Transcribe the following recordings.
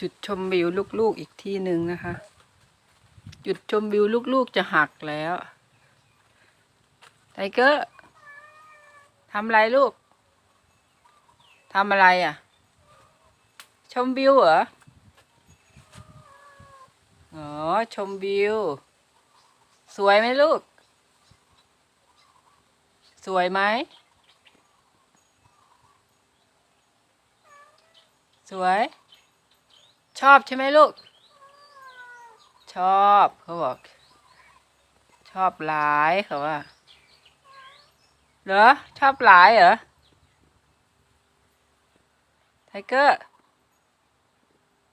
จุดชมวิวลูกๆอีกที่หนึ่งนะคะ จุดชมวิวลูกๆจะหักแล้วไทเกอร์ทำอะไรลูกทำอะไรอะ ชมวิวเหรอ อ๋อ ชมวิว สวยไหมลูก สวยไหม สวย ชอบใช่ไหมลูก ชอบเขาบอก ชอบหลายเขาว่าเหรอชอบหลายเหรอไทเกอร์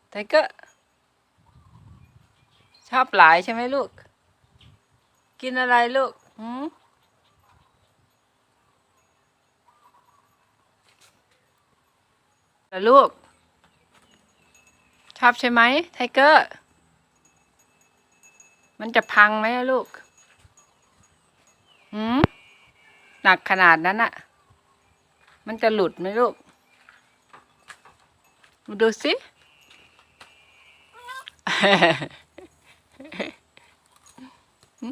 ไทเกอร์ชอบหลายใช่ไหมลูก กินอะไรลูกหืมแล้วลูก ชอบใช่ไหมไทเกอร์ มันจะพังไหมลูกหืมหนักขนาดนั้นอะมันจะหลุดไหมลูกมาดูสิ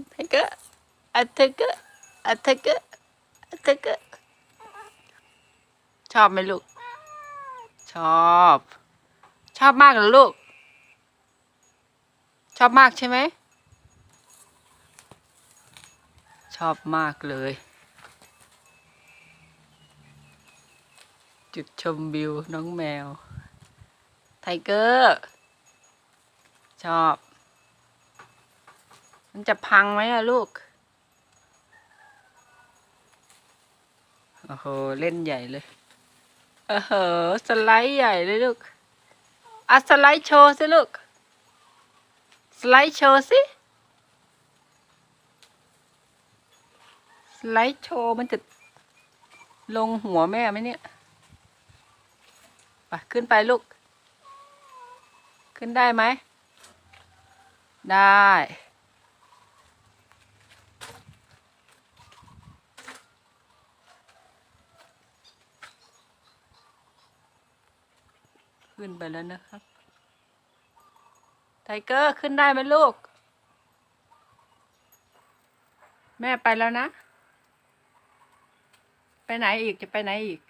ไทเกอร์อะไทเกอร์อะไทเกอร์อะไทเกอร์ชอบไหมลูก ชอบ ชอบมากเหรอลูก ชอบมากใช่ไหม ชอบมากเลย จุดชมวิวน้องแมว ไทเกอร์ ชอบ มันจะพังไหมอะลูก โอ้โห เล่นใหญ่เลยเออเหสไลด์ใหญ่เลยลูก อะสไลด์โชว์สิลูก สไลด์โชว์สิ สไลด์โชว์มันจะลงหัวแม่ไหมเนี่ย ไปขึ้นไปลูก ขึ้นได้ไหม ได้ ขึ้นไปแล้วนะครับ ไทเกอร์ขึ้นได้ไหมลูก แม่ไปแล้วนะ ไปไหนอีกจะไปไหนอีก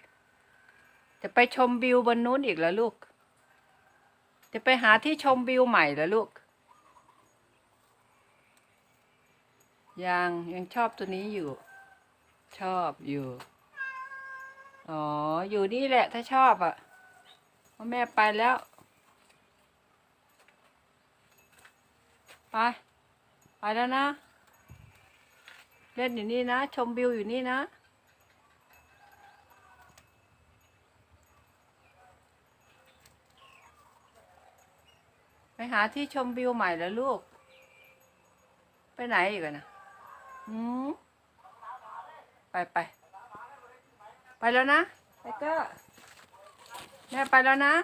จะไปชมวิวบนนู้นอีกเหรอลูก จะไปหาที่ชมวิวใหม่เหรอลูก ยังยังชอบตัวนี้อยู่ ชอบอยู่ อ๋อ อยู่นี่แหละถ้าชอบอะ่ะ แม่ไปแล้ว ไป ไปแล้วนะ เล่นอยู่นี่นะ ชมวิวอยู่นี่นะ ไปหาที่ชมวิวใหม่แล้วลูก ไปไหนอีกนะอืมไปไป ไปแล้วนะไปก็ แม่ไปแล้วนะ